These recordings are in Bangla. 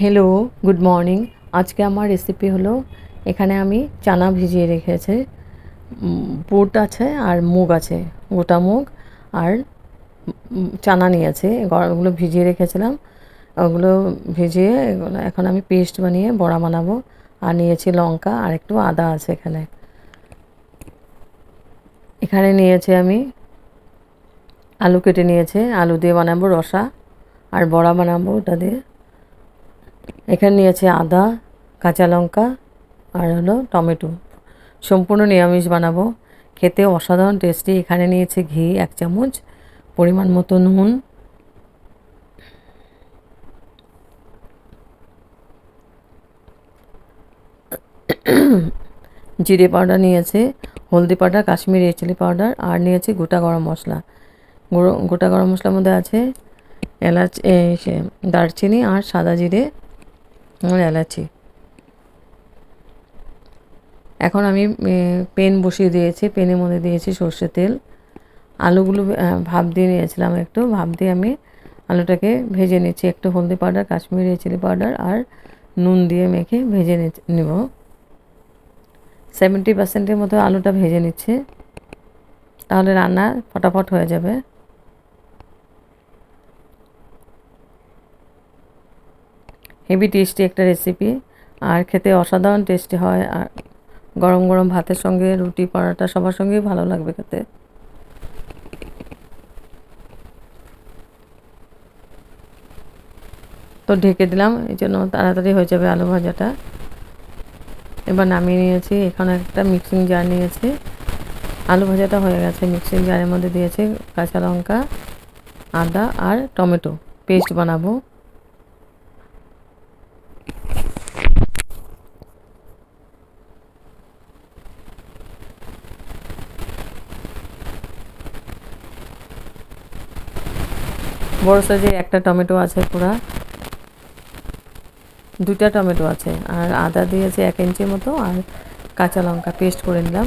হ্যালো গুড মর্নিং আজকে আমার রেসিপি হলো, এখানে আমি চানা ভিজিয়ে রেখেছি। বুট আছে আর মুগ আছে, গোটা মুগ আর চানা নিয়েছি। ওগুলো ভিজিয়ে রেখেছিলাম। ওগুলো ভিজিয়ে এগুলো, এখন আমি পেস্ট বানিয়ে বড়া বানাবো। আর নিয়েছি লঙ্কা আর একটু আদা আছে এখানে। এখানে নিয়েছি আমি আলু কেটে নিয়েছে। আলু দিয়ে বানাবো রসা আর বড়া বানাবো ওটা দিয়ে। এখানে নিয়েছে আদা, কাঁচা লঙ্কা আর হলো টমেটো। সম্পূর্ণ নিরামিষ বানাবো। খেতে অসাধারণ টেস্টি এখানে নিয়েছে ঘি, এক চামচ, পরিমাণ মতো নুন। জিরে পাউডার নিয়েছে, হলদি পাউডার, কাশ্মীরি চিলি পাউডার আর নিয়েছে গোটা গরম মশলা। গোটা গরম মশলার মধ্যে আছে এলাচ দারচিনি আর সাদা জিরে। আর এলাচি। এখন আমি পেন বসিয়ে দিয়েছি, পেনের মধ্যে দিয়েছি সর্ষে তেল। আলুগুলো ভাপ দিয়ে নিয়েছিলাম একটু, ভাপ দিয়ে আমি আলুটাকে ভেজে নিচ্ছি। একটু হলদি পাউডার, কাশ্মীরি চিলি পাউডার আর নুন দিয়ে মেখে ভেজে নেব। সেভেন্টি পার্সেন্টের মতো আলুটা ভেজে নিচ্ছে। তাহলে রান্না ফটাফট হয়ে যাবে। হেভি টেস্টি একটা রেসিপি আর খেতে অসাধারণ টেস্টি হয়, আর গরম গরম ভাতের সঙ্গে রুটি পরোটা সবার সঙ্গেই ভালো লাগবে খেতে। তো ঢেকে দিলাম, এই জন্য তাড়াতাড়ি হয়ে যাবে আলু ভাজাটা। এবার নামিয়ে নিয়েছি, এখানে একটা মিক্সিং জার নিয়েছি। আলু ভাজাটা হয়ে গেছে মিক্সিং জারের মধ্যে দিয়েছি কাঁচা লঙ্কা, আদা আর টমেটো পেস্ট বানাবো। বড় সাইজের একটা টমেটো আছে পুরা। দুইটা টমেটো আছে, আর আদা দিয়েছে এক ইঞ্চির মতো, আর কাঁচা লঙ্কা পেস্ট করে নিলাম।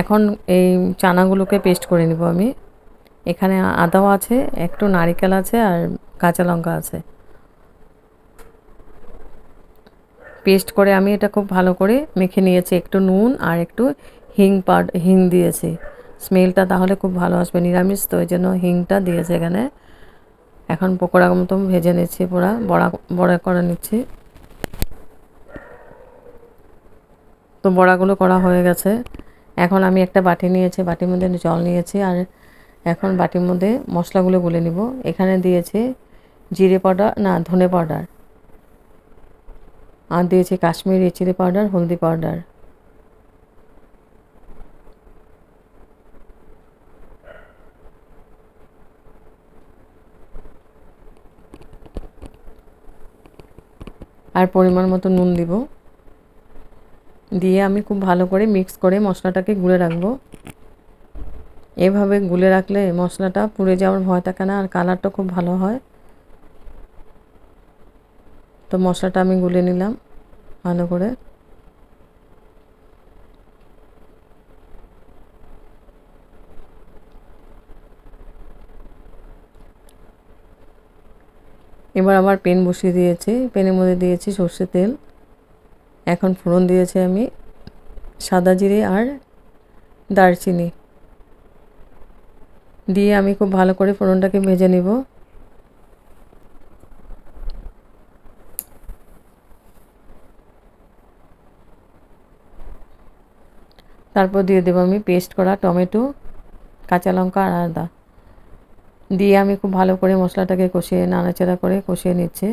এখন এই চানাগুলোকে পেস্ট করে নিব আমি। এখানে আদাও আছে, একটু নারিকেল আছে, আর কাঁচা লঙ্কা আছে। পেস্ট করে আমি এটা খুব ভালো করে মেখে নিয়েছি, একটু নুন আর একটু হিং পাউড হিং দিয়েছি। স্মেলটা তাহলে খুব ভালো আসবে, নিরামিষ, তো ওই জন্য হিংটা দিয়েছে এখানে। এখন পকোড়া মতো ভেজে নিচ্ছি পুরা বড়া বড়া করে নিচ্ছি। তো বড়াগুলো করা হয়ে গেছে। এখন আমি একটা বাটি নিয়েছি, বাটির মধ্যে জল নিয়েছি আর এখন বাটির মধ্যে মশলাগুলো গুলে নিব। এখানে দিয়েছি জিরে পাউডার, না, ধনে পাউডার। আর দিয়েছি কাশ্মীরি চিলি পাউডার, হলদি পাউডার। আর পরিমাণ মতো নুন দিব। দিয়ে আমি খুব ভালো করে মিক্স করে মশলাটাকে গুলে রাখব। এভাবে গুলে রাখলে মশলাটা পুড়ে যাওয়ার ভয় থাকে না আর কালারটা খুব ভালো হয়। তো মশলাটা আমি গুলে নিলাম ভালো করে। এবার আমার পেন বসিয়ে দিয়েছি। পেনের মধ্যে দিয়েছি সর্ষে তেল। এখন ফোড়ন দিয়েছি আমি সাদা জিরে আর দারচিনি। দিয়ে আমি খুব ভালো করে ফোড়নটাকে ভেজে নিব। তারপর দিয়ে দেবো আমি পেস্ট করা টমেটো, কাঁচা লঙ্কা আর আদা। দিয়ে আমি খুব ভালো করে মশলাটাকে কষিয়ে নাড়াচাড়া করে কষিয়ে নিচ্ছি।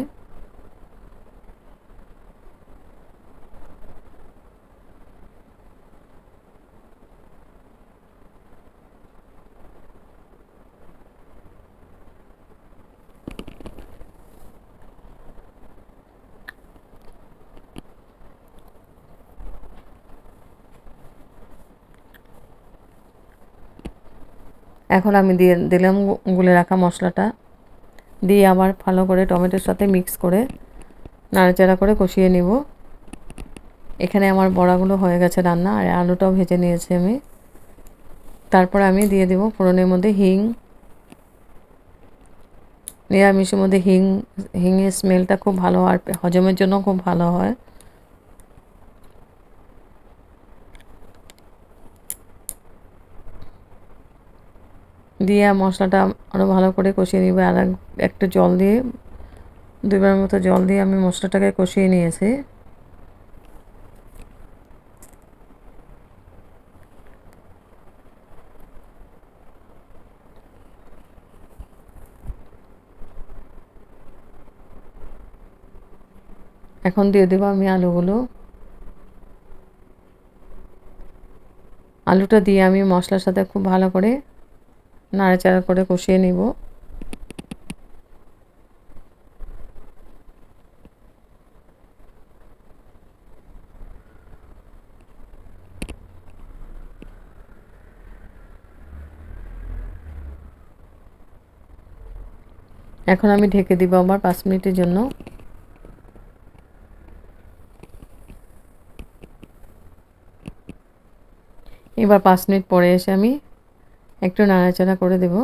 এখন আমি দিয়ে দিলাম গুলে রাখা মশলাটা। দিয়ে আবার ভালো করে টমেটোর সাথে মিক্স করে নাড়াচাড়া করে কষিয়ে নিব। এখানে আমার বড়াগুলো হয়ে গেছে রান্না, আর আলুটাও ভেজে নিয়েছি আমি। তারপর আমি দিয়ে দেবো ফোড়নের মধ্যে হিং। নিরামিষের মধ্যে হিং হিংয়ের স্মেলটা খুব ভালো আর হজমের জন্য খুব ভালো হয়। দিয়ে মশলাটা আরও ভালো করে কষিয়ে নিবে। আর একটু জল দিয়ে, দুইবার মতো জল দিয়ে আমি মশলাটাকে কষিয়ে নিয়েছি। এখন দিয়ে দেবো আমি আলুগুলো। আলুটা দিয়ে আমি মশলার সাথে খুব ভালো করে নাড়াচাড়া করে কষিয়ে নিব। এখন আমি ঢেকে দিব আমার পাঁচ মিনিটের জন্য। এবার পাঁচ মিনিট পরে এসে আমি একটু নাড়াচাড়া করে দেব।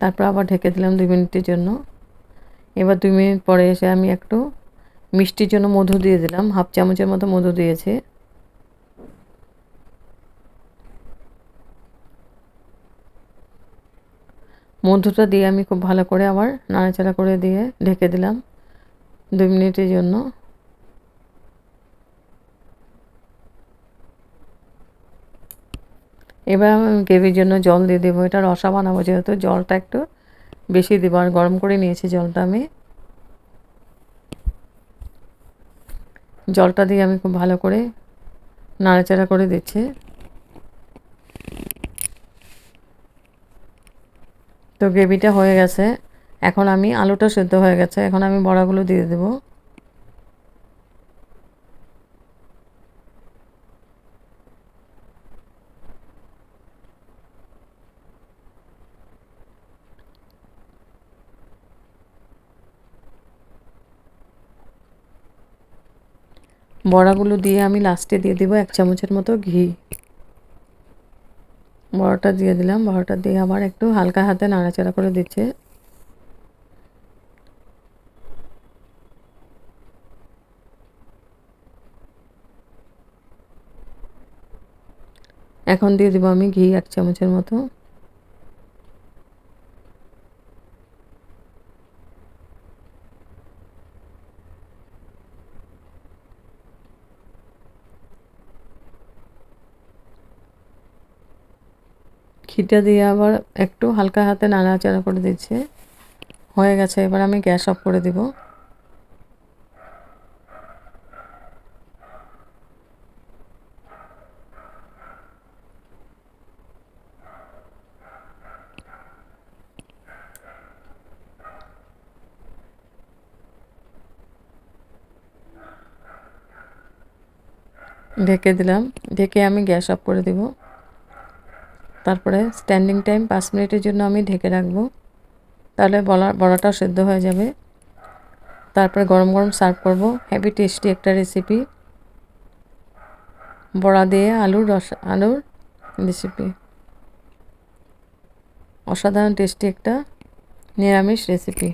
তারপর আবার ঢেকে দিলাম দুই মিনিটের জন্য। এবার দুই মিনিট পরে এসে আমি একটু মিষ্টির জন্য মধু দিয়ে দিলাম, হাফ চামচের মতো মধু দিয়েছে। মধুটা দিয়ে আমি খুব ভালো করে আবার নাড়াচাড়া করে দিয়ে ঢেকে দিলাম দুই মিনিটের জন্য। এবার আমি গ্রেভির জন্য জল দিয়ে দেবো। এটা রসা বানাবো যেহেতু, জলটা একটু বেশি দেবো। আর গরম করে নিয়েছি জলটা আমি। জলটা দিয়ে আমি খুব ভালো করে নাড়াচাড়া করে দিচ্ছি। তো গ্রেভিটা হয়ে গেছে। এখন আমি আলুটা সেদ্ধ হয়ে গেছে। এখন আমি বড়াগুলো দিয়ে দেব। বড়াগুলো দিয়ে আমি লাস্টে দিয়ে দেবো এক চামচের মতো ঘি। বড়াটা দিয়ে দিলাম। বড়টা দিয়ে আবার একটু হালকা হাতে নাড়াচাড়া করে দিচ্ছে। এখন দিয়ে দেবো আমি ঘি এক চামচের মতো। ঘিটা দিয়ে আবার একটু হালকা হাতে নাড়াচাড়া করে দিচ্ছে। হয়ে গেছে, এবার আমি গ্যাস অফ করে দিব। ঢেকে দিলাম, ঢেকে আমি গ্যাস অফ করে দিব। তারপরে স্ট্যান্ডিং টাইম পাঁচ মিনিটের জন্য আমি ঢেকে রাখব। তাহলে বলা বড়াটাও সেদ্ধ হয়ে যাবে। তারপরে গরম গরম সার্ভ করব। হ্যাভি টেস্টি একটা রেসিপি বড়া দিয়ে আলুর রস আলুর রেসিপি অসাধারণ টেস্টি একটা নিরামিষ রেসিপি